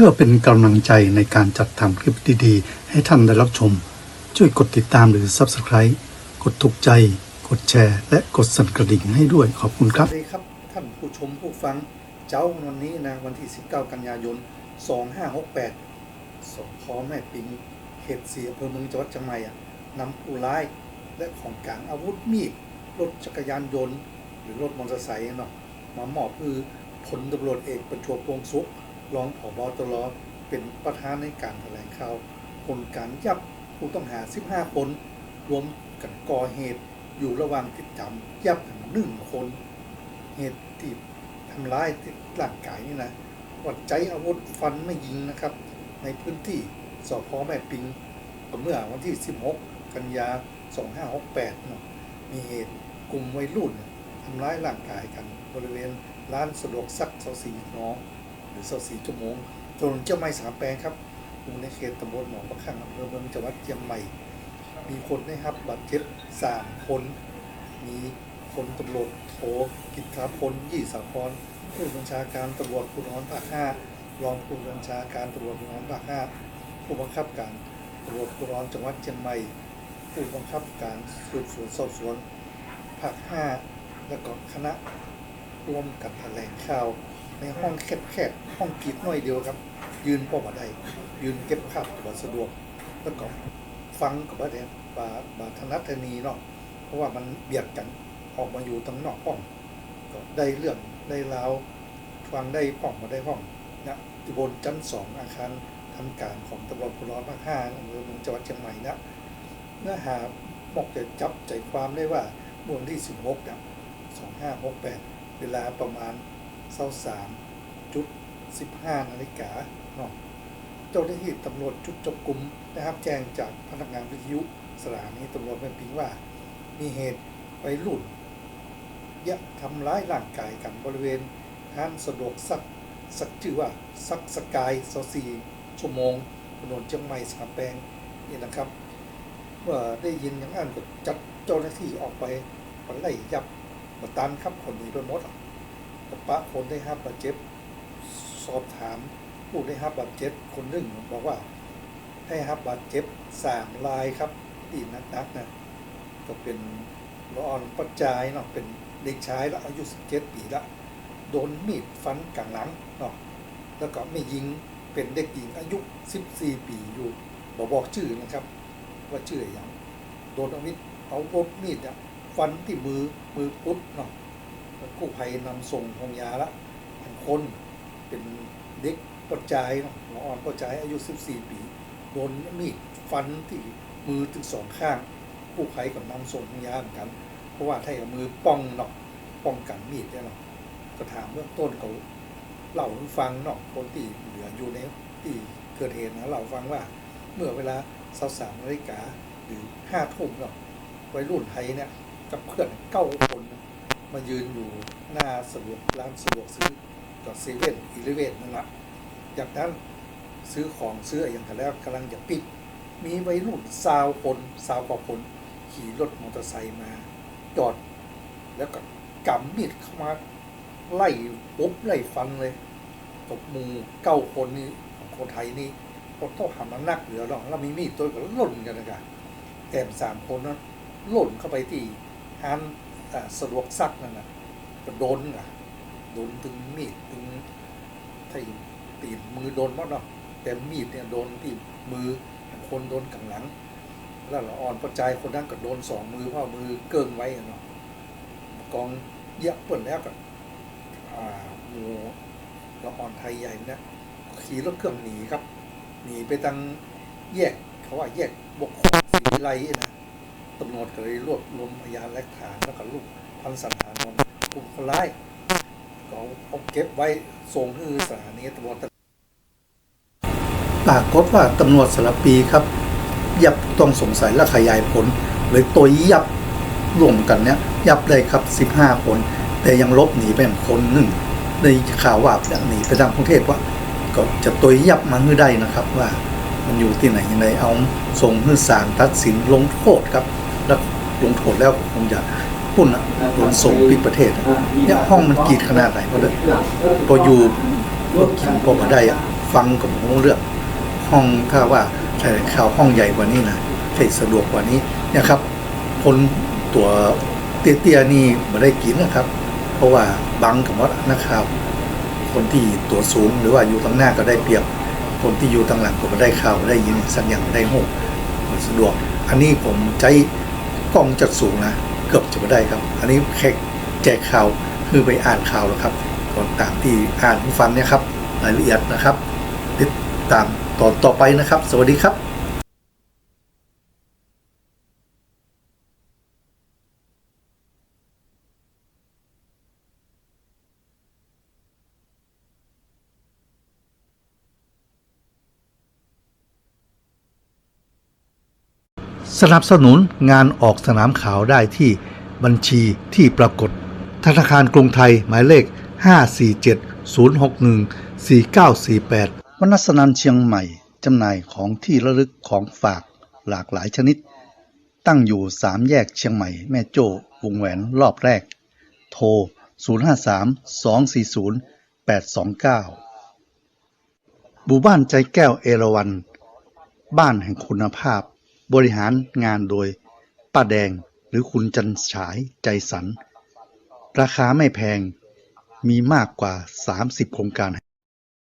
พื่อเป็นกำลังใจในการจัดทำคลิปดีๆ ให้ท่านได้รับชม ช่วยกดติดตามหรือ Subscribe กดถูกใจ กดแชร์ และกดสั่นกระดิ่งให้ด้วยขอบคุณครับสวัสดีครับ ท่านผู้ชมผู้ฟัง เจ้าวันนี้นะวันที่ 19 กันยายน 2568สพแม่ปิงเขตเสียอำเภอเมืองจังหวัดเชียงใหม่อะนำผู้ร้าย และของกลางอาวุธมีดรถจักรยานยนต์ หรือรถมอเตอร์ไซค์เนาะมามอบคือผลตำรวจเอกประจวบวงศ์สุข รองผบตรเป็นประธานในการแถลงข่าวผลการยับผู้ต้องหา 15 คน รวมกันก่อเหตุอยู่ระหว่างติดจำยับถึงหนึ่งคน เหตุที่ทำร้ายที่ร่างกายนี่นะวัดใจอาวุธฟันไม่ยิงนะครับ ในพื้นที่สพแม่ปิงเมื่อวันที่ 16 กันยา 2568เนาะมีเหตุกลุ่มวัยรุ่นทำร้ายร่างกายกันบริเวณร้านสะดวกซักเสาสีน้อง รือสสีชั่วโมงถนนเจ้าไม่สามแปลงครับอยู่ในเขตตำบลหนองประคังอำเภอเมืองจังหวัดเชียงใหม่ มีคนได้รับบาดเจ็บสามคน มีคนตำรวจโทกิตถาพลยี่สาพรผู้บัญชาการตำรวจภูธรภาคห้ารองผู้บัญชาการตำรวจภูธรภาคห้าผู้บังคับการตำรวจภูธรจังหวัดเชียงใหม่ผู้บังคับการสืบสวนสอบสวนภาคห้าและก็คณะร่วมกันแถลงข่าว ในห้องแคบๆห้องกีดน้อยเดียวครับ ยืนป้อมาได้ ยืนเก็บภาพตัวสะดวก แล้วก็ฟังกับว่าเนี่บาบาธนัทนีเนาะเพราะว่ามันเบียดกันออกมาอยู่ทั้งนอกห้อง ก็ได้เรื่องได้ราวฟังได้ห้องมาได้ห้องนะบนชั้นสองอาคารทำการของตำรวจภูธรภาคห้าอำเภอเมืองจังหวัดเชียงใหม่นะเนื้อหาบอกจะจับใจความได้ว่าเมื่อวันที่ 16เนี่ย2568 เวลาประมาณ 23จุด15นาฬิกาเนาะเจ้าหน้าที่ตำรวจชุดจับกลุ่มนะครับ แจ้งจากพนักงานวิทยุสถานีตำรวจแม่ปิงว่า มีเหตุวัยรุ่นยะทำร้ายร่างกายกันบริเวณห้างสะดวกซักสักชื่อว่าซักสกายซอซีชั่วโมงถนนเชียงใหม่สามแปลงนี่นะครับเมื่อได้ยินอย่างนั้นก็จัดเจ้าหน้าที่ออกไปไปไล่ยับมาตันครับคนนีไปหมดกับ ปะคนได้ห้าบาดเจ็บ สอบถามผู้ได้รับบาดเจ็บคนหนึ่งบอกว่าได้รับบาดเจ็บสามรายครับที่นักนะก็เป็นละอ่อนปัจจายเนาะเป็นเด็กชายละอายุ17ปีละโดนมีดฟันกลางหลังเนาะแล้วก็ไม่ยิงเป็นเด็กหญิงอายุ14ปีอยู่บอกบอกชื่อนะครับ ว่าชื่ออย่างโดนเอามีดเอาอาวุธมีดเนี่ยฟันที่มือมือปุ๊บเนาะ กู้ภัยนำส่งโรงยาละเป็นคนเป็นเด็กปอดใจเนาะหมออ่อนปอดใจอายุ 14 ปีโดนมีดฟันที่มือถึงสองข้างผู้ภัยก็นำส่งโรงยาเหมือนกัน เพราะว่าถ้าเอามือป้องเนาะป้องกันมีดเนี่ยเนาะก็ถามเบื้องต้นเขาเล่าให้ฟังเนาะคนที่เหลืออยู่ในที่เกิดเหตุนะเล่าฟังว่าเมื่อเวลาสาสามนาฬิกาหรือห้าทุ่มเนาะวัยรุ่นไทยเนี่ยกับเพื่อนเก้าคน มายืนอยู่หน้าสะดวกร้านสะดวกซื้อจอดเซเว่นอีเลเว่นนั่นแหละจากนั้นซื้อของซื้ออะไรอย่างกันแล้วกำลังจะปิด มีวัยรุ่นสาวคนสาวกว่าคนขี่รถมอเตอร์ไซค์มาจอด แล้วก็กำมีดเข้ามาไล่ปุ๊บไล่ฟันเลยตบมูเก้าคนนี้ของคนไทยนี่คนต้องหามันนักเหลือหรอกแล้วมีมีดตัวก็หล่นกันนะครับแต่สามคนนั้นหล่นเข้าไปที่ร้าน สะดวกซักนั่นนะก็โดนอะโดนถึงมีดถึงไทยตีมือโดนหมดเนาะแต่มีดเนี่ยโดนที่มือคนโดนกังหลัง แล้วละอ่อนประจายคนนั้นก็โดนสองมือเพราะมือเกิงไว้เนาะกองเยอะเปิดแล้วก็อ่าหมูละอ่อนไทยใหญ่เนี่ยขี่รถเครื่องหนีครับ หนีไปทางแยกเขาว่าแยกบกคสีไลนะ ตำรวจก็เลยรวบรวมพยานหลักฐานแล้วก็รูปพันสันฐานของกลุ่มคนร้ายก็เอาเก็บไว้ส่งที่สถานีตำรวจปรากฏว่าตำรวจสารปีครับ ยับต้องสงสัยและขยายผลเลยตัวยับรวมกันเนี้ยยับเลยครับ 15 คน แต่ยังลบหนีไปคนหนึ่งในข่าวว่าจะหนีไปทางกรุงเทพว่าก็จะตัวยับมาให้ได้นะครับว่ามันอยู่ที่ไหนยังไงเอาส่งให้ศาลตัดสินลงโทษครับ แล้วลงโทษแล้วคงจะพุ่นอะโดนส่งปิดประเทศอะเนี่ยห้องมันกรีดขนาดไหนก็เลยพออยู่พอกินพอมาได้อะฟังกับผมเลือกห้องถ้าว่าแถลงข่าวห้องใหญ่กว่านี้นะใช้สะดวกกว่านี้นะครับคนตัวเตี้ยๆนี่ไม่ได้กินนะครับ เพราะว่าบังกับว่านักข่าวคนที่ตัวสูงหรือว่าอยู่ทางหน้าก็ได้เปรียบ คนที่อยู่ทางหลังก็ไม่ได้ข่าวได้ยินสักอย่างได้หูมันสะดวก อันนี้ผมใช้ กล้องจัดสูงนะเกือบจะไม่ได้ครับ อันนี้แค่แจกข่าวคือไปอ่านข่าวแล้วครับก่อนตามที่อ่านฟังเนี่ยครับรายละเอียดนะครับติดตามตอนต่อไปนะครับ สวัสดีครับ สนับสนุนงานออกสนามข่าวได้ที่บัญชีที่ปรากฏ ธนาคารกรุงไทยหมายเลข 547-061-4948วนัสนันเชียงใหม่ จำหน่ายของที่ระลึกของฝากหลากหลายชนิด ตั้งอยู่สามแยกเชียงใหม่ แม่โจ้วงแหวนรอบแรก โทร 053-240-829หมู่บ้านใจแก้วเอราวัน บ้านแห่งคุณภาพ บริหารงานโดยป้าแดงหรือคุณจันฉายใจสัน ราคาไม่แพงมีมากกว่า 30 โครงการ